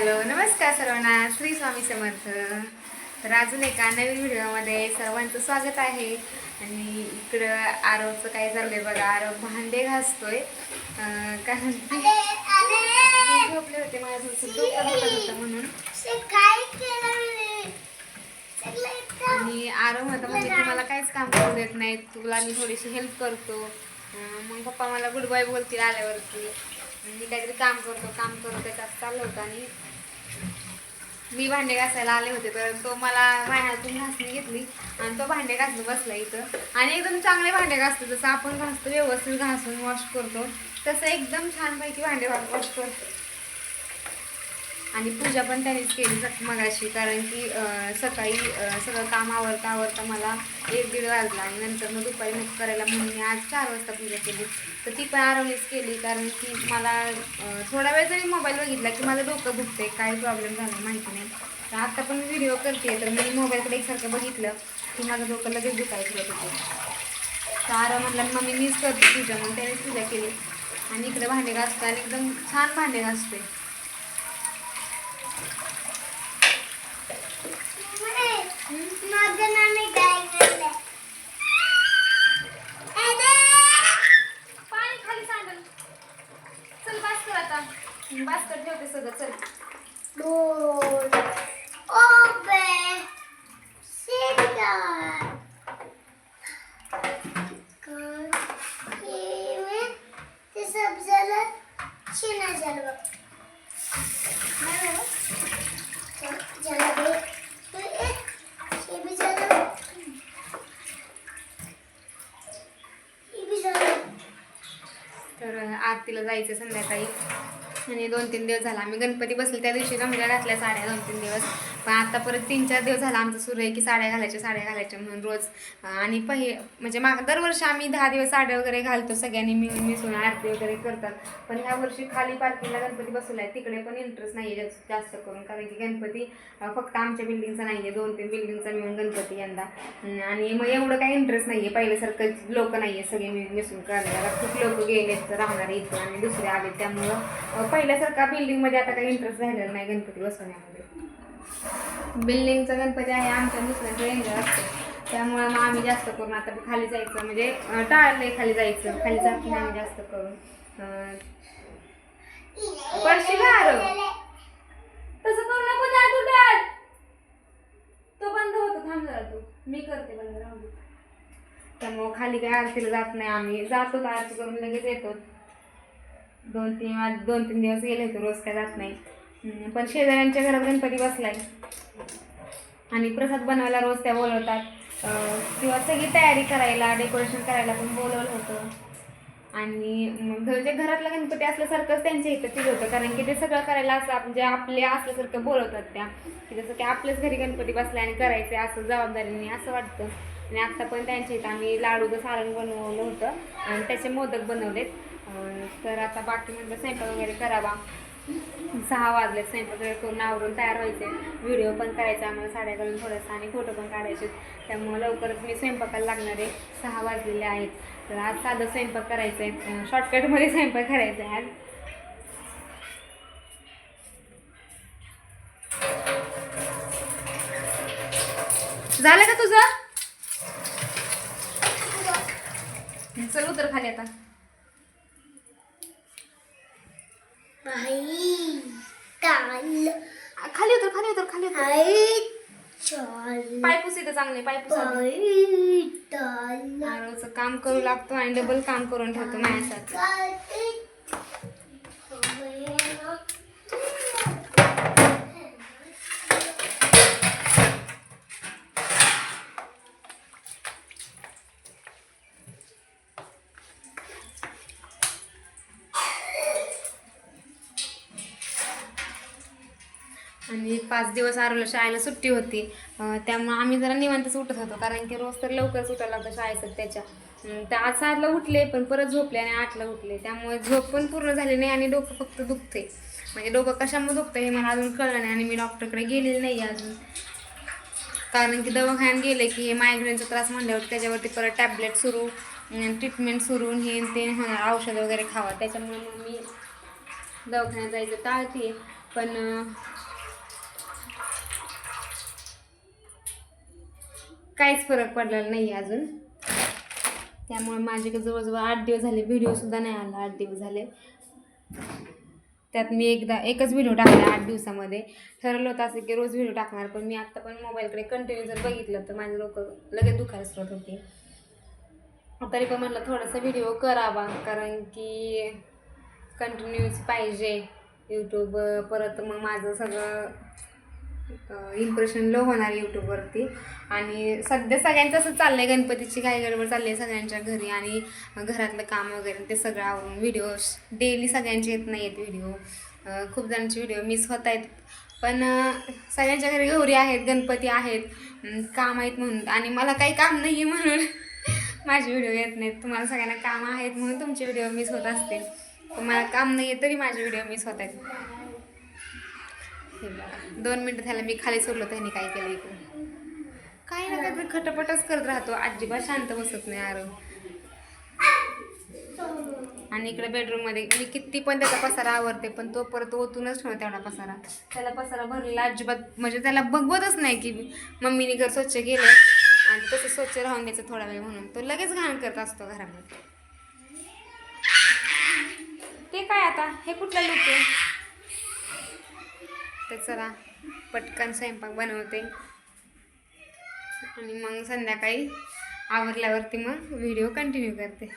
Hello नमस्कार सर्वांना. श्री स्वामी समर्थ. तर अजून एका नवीन व्हिडिओमध्ये सर्वांचं स्वागत आहे. आणि इकडं आरवचं काय चाललंय बघा. आरव भांडे घासतोय. कारण झोपले होते. माझं डोकं दुखत होतं म्हणून. आणि होता म्हणजे तुम्हाला काहीच काम करू देत नाही. तुला मी थोडीशी हेल्प करतो. मग पप्पा मला गुड बाय बोलतील आल्यावरती. मी काहीतरी काम करतो काम करतो त्याच्यात चाललं होतं. आणि मी भांडे घासायला आले होते तर तो मला वाहनातून घासणी घेतली आणि तो भांडे घासत बसला इथं. आणि एकदम चांगले भांडे घासतो जसं आपण घासतो व्यवस्थित घासून वॉश करतो तसं एकदम छानपैकी भांडे वॉश करतो आणि पूजा पण त्यानेच केली सक मगाशी कारण की सकाळी सगळं काम आवरता आवरता मला एक दीड वाजला आणि नंतर मग दुपारी मुख करायला म्हणून मी आज चार वाजता पूजा केली. तर ती पण आरवणीच केली कारण की मला थोडा वेळ जरी मोबाईल बघितला की मला डोकं दुखते काय प्रॉब्लेम झाला माहिती नाही. तर आत्ता पण व्हिडिओ करते तर मी मोबाईलकडे एकसारखं बघितलं की माझं डोकं लगेच दुखायचं होत होतं. तर आराम म्हटलं मम्मी मीच करते पूजा. म्हणून त्यानेच पूजा केली. आणि इकडे भांडे घासतं आणि एकदम छान भांडे घासते बास कर आता बास कर ठेवते सगळं चल. सब झालं शिना झालं बघ झालं बघ हे एक, हे बी झालं हे झालं तर आरतीला जायचं संध्याकाळी. आणि दोन तीन दिवस झाला. आम्ही गणपती बसले त्या दिवशी रमल्या घातल्या साड्या दोन तीन दिवस. पण आता परत तीन चार दिवस झाला आमचं सुरू आहे की साड्या घालायच्या साड्या घालायच्या म्हणून रोज. आणि पहि म्हणजे माग दरवर्षी आम्ही दहा दिवस साड्या वगैरे घालतो सगळ्यांनी मिळून मिसळून आरती वगैरे करतात. पण ह्या वर्षी खाली पार्किंगला गणपती बसवला आहे तिकडे पण इंटरेस्ट नाही आहे जास्त जास्त करून. कारण की गणपती फक्त आमच्या बिल्डिंगचा नाही आहे दोन तीन बिल्डिंगचा मिळून गणपती यंदा. आणि मग एवढं काही इंटरेस्ट नाही आहे पहिल्यासारखं लोक नाही आहे सगळे मिळून मिसळून करायला. खूप लोक गेलेत राहणार इथं आणि दुसरे आले त्यामुळं पहिल्यासारखा बिल्डिंगमध्ये आता काही इंटरेस्ट राहिलेला नाही गणपती बसवण्यामध्ये. बिल्डिंगचा गणपती आहे आमच्या दुसऱ्यांचा एंजॉय असतो त्यामुळे मग आम्ही जास्त करून आता खाली जायचं म्हणजे अं, खाली जायचं. खाली जात नाही आम्ही जास्त करून. परशी पडशील तसं करू नको जा तू डाळ तो बंद होतो थांब जरा तू. मी करते बंद राहू त्यामुळं खाली काय आरतीला जात नाही आम्ही. जातो आरती करून लगेच येतो. दोन तीन दोन तीन दिवस गेले होते रोज काय जात नाही. पण शेजाऱ्यांच्या घरात गणपती बसलाय. आणि प्रसाद बनवायला रोज त्या बोलवतात. किंवा सगळी तयारी करायला डेकोरेशन करायला पण बोलवलं होतं. आणि मग म्हणजे घरातला गणपती असल्यासारखंच त्यांच्या इथं तिथं होतं. कारण की ते सगळं करायला असं म्हणजे आपले असल्यासारखं बोलवतात त्या. की जसं की आपल्याच घरी गणपती बसले आणि करायचे असं जबाबदारीने असं वाटतं. आणि आत्ता पण त्यांच्या इथं आम्ही लाडूचं सारण बनवलं होतं. आणि त्याचे मोदक बनवलेत. तर आता बाकी म्हटलं स्वयंपाक वगैरे करावा. सहा वाजले स्वयंपाक वगैरे करून आवरून तयार व्हायचे. व्हिडिओ पण करायचा आम्हाला साड्या घालून थोडंसं आणि फोटो पण काढायचे. त्यामुळे लवकरच मी स्वयंपाकाला लागणारे सहा वाजलेले आहेत. तर आज साधं स्वयंपाक करायचं आहे शॉर्टकटमध्ये स्वयंपाक करायचा आहे. आज झालं का तुझं? चल उतर खाली आता. खाली उतर खाली उतर खाली उतर. आई चाल. पाय पुस इथं चांगले पाय पुस आधी. आई चाल. आरोचं काम करू लागतो आणि डबल काम करून ठेवतो माझ्यासाठी आणि पाच दिवस आरोला शाळेला सुट्टी होती. त्यामुळं त्यामुळे आम्ही जरा निवांतच उठत होतो. कारण की रोज तर लवकरच उठायला लागतं शाळेचं त्याच्या. तर आज सातला उठले पण परत झोपले आणि आठला उठले. त्यामुळे झोप पण पूर्ण झाली नाही आणि डोकं फक्त दुखते म्हणजे डोकं कशामुळे दुखतं हे मला अजून कळलं नाही आणि मी डॉक्टरकडे गेलेली नाही अजून. कारण की दवाखान्यात गेले की हे मायग्रेनचा त्रास म्हणल्यावर त्याच्यावरती परत टॅबलेट सुरू ट्रीटमेंट सुरू हे ते होणार औषध वगैरे खावा. त्याच्यामुळे मग मी दवाखान्यात जायचं टाळते पण काहीच फरक पडलेला नाही अजून. त्यामुळे माझे जवळजवळ आठ दिवस झाले व्हिडिओसुद्धा नाही आला आठ दिवस झाले. त्यात मी एकदा एकच व्हिडिओ टाकला आठ दिवसामध्ये. ठरवलं होतं असं की रोज व्हिडिओ टाकणार पण मी आत्ता पण मोबाईलकडे कंटिन्यू जर बघितलं तर माझे लोक लगेच दुखायला सुरुवात होते. तरी पण म्हटलं थोडासा व्हिडिओ करावा कारण की कंटिन्यूच पाहिजे. यूट्यूब परत मग माझं सगळं इम्प्रेशन लो होणार यूट्यूबवरती आणि सध्या सगळ्यांचं असं आहे गणपतीची काय गडबड चालली आहे सगळ्यांच्या घरी आणि घरातलं काम वगैरे ते सगळं आवरून व्हिडिओ डेली सगळ्यांचे येत नाही आहेत व्हिडिओ खूप जणांचे व्हिडिओ मिस होत आहेत. पण सगळ्यांच्या घरी गौरी आहेत गणपती आहेत काम आहेत म्हणून. आणि मला काही काम नाही आहे म्हणून माझे व्हिडिओ येत नाहीत. तुम्हाला सगळ्यांना काम आहेत म्हणून तुमचे व्हिडिओ मिस होत असतील. तुम्हाला काम नाही आहे तरी माझे व्हिडिओ मिस होत आहेत. हे बघा दोन मिनटं झालं मी खाली सोडलो त्यांनी काय केलं इकडे काही ना काहीतरी खटपटच करत राहतो. अजिबात शांत बसत नाही आरो. आणि इकडे बेडरूममध्ये मी किती पण त्याचा पसारा आवरते पण तो परत ओतूनच ठेवतो तेवढा पसारा. त्याला पसारा भरलेला अजिबात म्हणजे त्याला बघवतच नाही की मम्मीने घर स्वच्छ केलं आणि तसं स्वच्छ राहून द्यायचं थोडा वेळ म्हणून. तो लगेच घाण करत असतो घरामध्ये. ते काय आता? हे कुठलं लुक आहे? तर चला पटकन स्वयंपाक बनवते. आणि मग संध्याकाळी आवरल्यावरती मग व्हिडिओ कंटिन्यू करते.